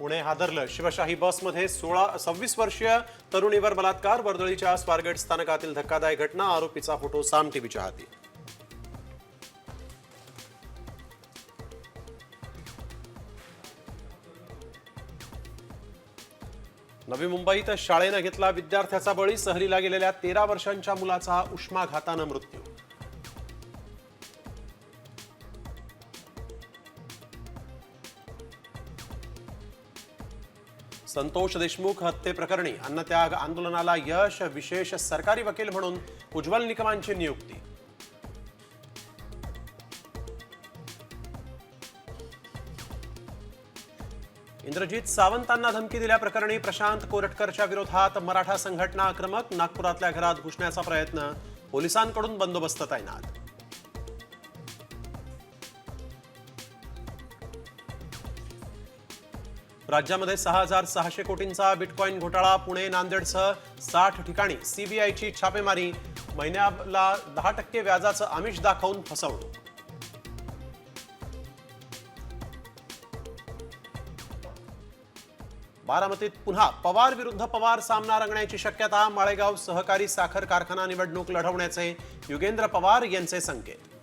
पुणे हादरलं. शिवशाही बसमध्ये सोळा सव्वीस वर्षीय तरुणीवर बलात्कार वर्दळीच्या स्वारगेट स्थानकातील धक्कादायक घटना आरोपीचा फोटो साम टीव्हीच्या हाती. नवी मुंबईत शाळेनं घेतला विद्यार्थ्याचा बळी सहलीला गेलेल्या तेरा वर्षांच्या मुलाचा उष्माघातानं मृत्यू. संतोष देशमुख हत्येप्रकरणी अन्नत्याग आंदोलनाला यश विशेष सरकारी वकील म्हणून उज्ज्वल निकमांची नियुक्ती. इंद्रजित सावंतांना धमकी दिल्याप्रकरणी प्रशांत कोरटकरच्या विरोधात मराठा संघटना आक्रमक नागपुरातल्या घरात घुसण्याचा प्रयत्न पोलिसांकडून बंदोबस्त तैनात. राज्यामध्ये सहा हजार सहाशे कोटींचा बिटकॉईन घोटाळा पुणे नांदेडसह साठ ठिकाणी सीबीआयची छापेमारी. महिन्याला दहा टक्के व्याजाचं आमिष दाखवून फसवणूक. बारामतीत पुन्हा पवार विरुद्ध पवार सामना रंगण्याची शक्यता माळेगाव सहकारी साखर कारखाना निवडणूक लढवण्याचे युगेंद्र पवार यांचे संकेत.